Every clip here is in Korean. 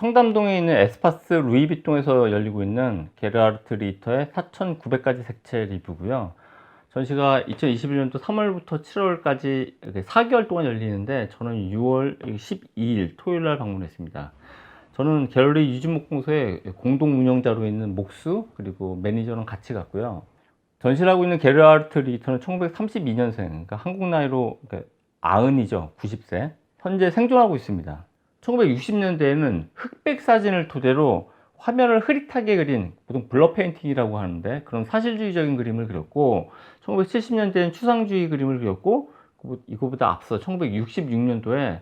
청담동에 있는 에스파스 루이비통에서 열리고 있는 게르하르트 리터의 4,900가지 색채 리뷰고요. 전시가 2021년도 3월부터 7월까지 4개월 동안 열리는데 저는 6월 12일 토요일 날 방문했습니다. 저는 갤러리 유진목공소의 공동 운영자로 있는 목수 그리고 매니저랑 같이 갔고요. 전시를 하고 있는 게르하르트 리터는 1932년생, 그러니까 한국 나이로 그러니까 아흔이죠. 90세. 현재 생존하고 있습니다. 1960년대에는 흑백 사진을 토대로 화면을 흐릿하게 그린 보통 블러 페인팅이라고 하는데 그런 사실주의적인 그림을 그렸고 1970년대에는 추상주의 그림을 그렸고 이거보다 앞서 1966년도에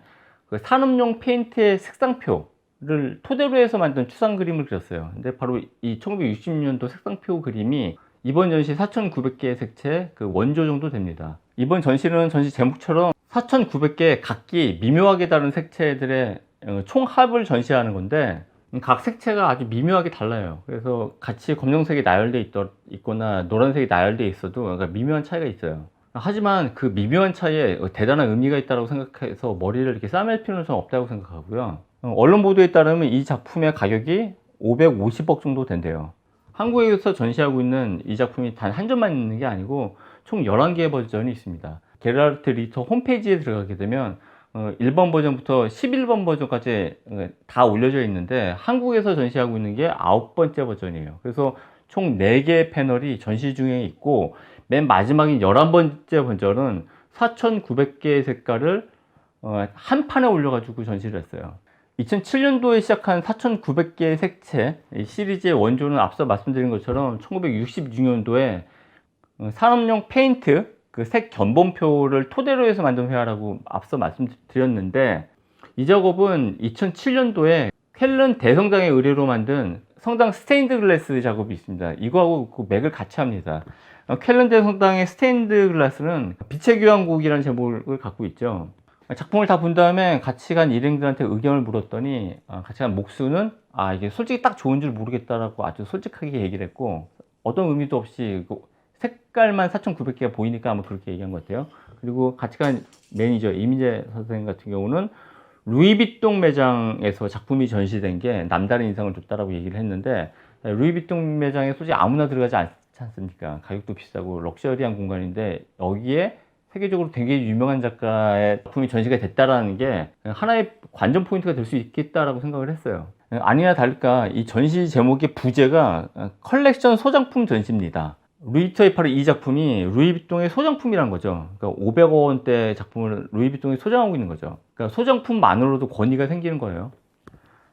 그 산업용 페인트의 색상표를 토대로 해서 만든 추상 그림을 그렸어요. 근데 바로 이 1960년도 색상표 그림이 이번 전시 4,900개의 색채 그 원조 정도 됩니다. 이번 전시는 전시 제목처럼 4,900개 각기 미묘하게 다른 색채들의 어, 총합을 전시하는 건데 각 색채가 아주 미묘하게 달라요. 그래서 같이 검정색이 나열돼 있더, 있거나 노란색이 나열돼 있어도 그러니까 미묘한 차이가 있어요. 하지만 그 미묘한 차이에 대단한 의미가 있다고 생각해서 머리를 이렇게 싸맬 필요는 전 없다고 생각하고요. 어, 언론 보도에 따르면 이 작품의 가격이 550억 정도 된대요. 한국에서 전시하고 있는 이 작품이 단 한 점만 있는 게 아니고 총 11개의 버전이 있습니다. 게르하르트 리터 홈페이지에 들어가게 되면 어, 1번 버전부터 11번 버전까지 어, 다 올려져 있는데 한국에서 전시하고 있는 게 아홉 번째 버전이에요. 그래서 총 4개의 패널이 전시 중에 있고 맨 마지막인 11번째 버전은 4,900개의 색깔을 어, 한 판에 올려가지고 전시를 했어요. 2007년도에 시작한 4,900개의 색채 시리즈의 원조는 앞서 말씀드린 것처럼 1966년도에 어, 산업용 페인트 그 색 견본표를 토대로 해서 만든 회화라고 앞서 말씀드렸는데 이 작업은 2007년도에 켈른 대성당의 의뢰로 만든 성당 스테인드 글래스 작업이 있습니다. 이거하고 그 맥을 같이 합니다. 어, 켈른 대성당의 스테인드 글라스는 빛의 교향곡이라는 제목을 갖고 있죠. 작품을 다 본 다음에 같이 간 일행들한테 의견을 물었더니 어, 같이 간 목수는 아 이게 솔직히 딱 좋은 줄 모르겠다라고 아주 솔직하게 얘기를 했고 어떤 의미도 없이 그 색깔만 4,900개가 보이니까 아마 그렇게 얘기한 것 같아요. 그리고 같이 간 매니저 이민재 선생님 같은 경우는 루이비통 매장에서 작품이 전시된 게 남다른 인상을 줬다라고 얘기를 했는데 루이비통 매장에 솔직히 아무나 들어가지 않지 않습니까? 가격도 비싸고 럭셔리한 공간인데 여기에 세계적으로 되게 유명한 작가의 작품이 전시가 됐다라는 게 하나의 관전 포인트가 될 수 있겠다라고 생각을 했어요. 아니나 다를까 이 전시 제목의 부제가 컬렉션 소장품 전시입니다. 루이터의 바로 이 작품이 루이비통의 소장품이란 거죠. 그러니까 500원대 작품을 루이비통이 소장하고 있는 거죠. 그러니까 소장품만으로도 권위가 생기는 거예요.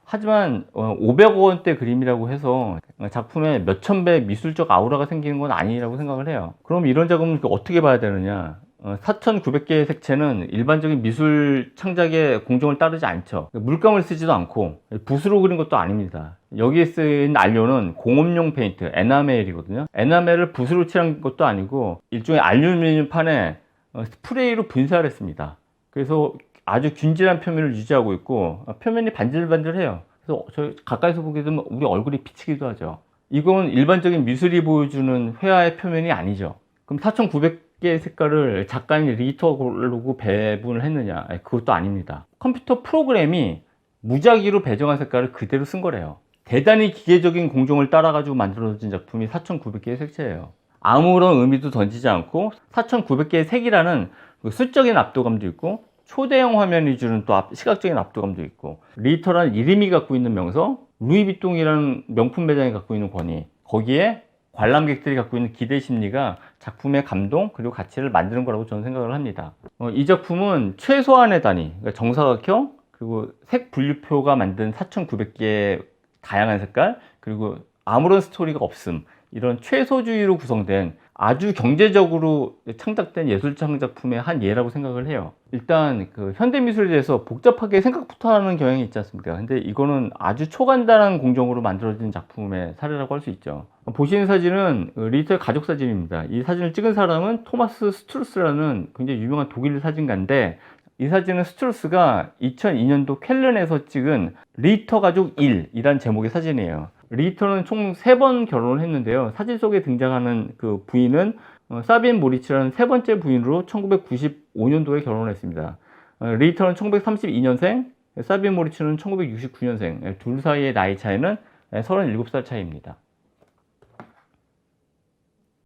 하지만 500원대 어, 그림이라고 해서 작품에 몇천 배 미술적 아우라가 생기는 건 아니라고 생각을 해요. 그럼 이런 작업은 어떻게 봐야 되느냐? 4,900개의 어, 색채는 일반적인 미술 창작의 공정을 따르지 않죠. 물감을 쓰지도 않고 붓으로 그린 것도 아닙니다. 여기에 쓰인 안료는 공업용 페인트, 에나멜이거든요. 에나멜을 붓으로 칠한 것도 아니고 일종의 알루미늄 판에 어, 스프레이로 분사를 했습니다. 그래서 아주 균질한 표면을 유지하고 있고 어, 표면이 반질반질해요. 그래서 저 가까이서 보게 되면 우리 얼굴이 비치기도 하죠. 이건 일반적인 미술이 보여주는 회화의 표면이 아니죠. 그럼 4,900 개의 색깔을 작가인 리터 고르고 배분을 했느냐? 그것도 아닙니다. 컴퓨터 프로그램이 무작위로 배정한 색깔을 그대로 쓴 거래요. 대단히 기계적인 공정을 따라 가지고 만들어진 작품이 4,900개의 색채예요. 아무런 의미도 던지지 않고 4,900개의 색이라는 그 수적인 압도감도 있고 초대형 화면이 주는 또 시각적인 압도감도 있고 리터라는 이름이 갖고 있는 명성, 루이비통이라는 명품 매장이 갖고 있는 권위 거기에 관람객들이 갖고 있는 기대 심리가 작품의 감동 그리고 가치를 만드는 거라고 저는 생각을 합니다. 어, 이 작품은 최소한의 단위, 그러니까 정사각형 그리고 색 분류표가 만든 4,900개의 다양한 색깔 그리고 아무런 스토리가 없음 이런 최소주의로 구성된 아주 경제적으로 창작된 예술 창 작품의 한 예라고 생각을 해요. 일단 그 현대 미술에 대해서 복잡하게 생각부터 하는 경향이 있지 않습니까? 근데 이거는 아주 초간단한 공정으로 만들어진 작품의 사례라고 할 수 있죠. 보시는 사진은 리터의 가족 사진입니다. 이 사진을 찍은 사람은 토마스 스트루스라는 굉장히 유명한 독일 사진가인데 이 사진은 스트루스가 2002년도 켈른에서 찍은 리터 가족 1이란 제목의 사진이에요. 리터는 총 3번 결혼을 했는데요. 사진 속에 등장하는 그 부인은 어, 사빈 모리치라는 세 번째 부인으로 1995년도에 결혼을 했습니다. 어, 리터는 1932년생, 사비 모리츠는 1969년생. 둘 사이의 나이 차이는 37살 차이입니다.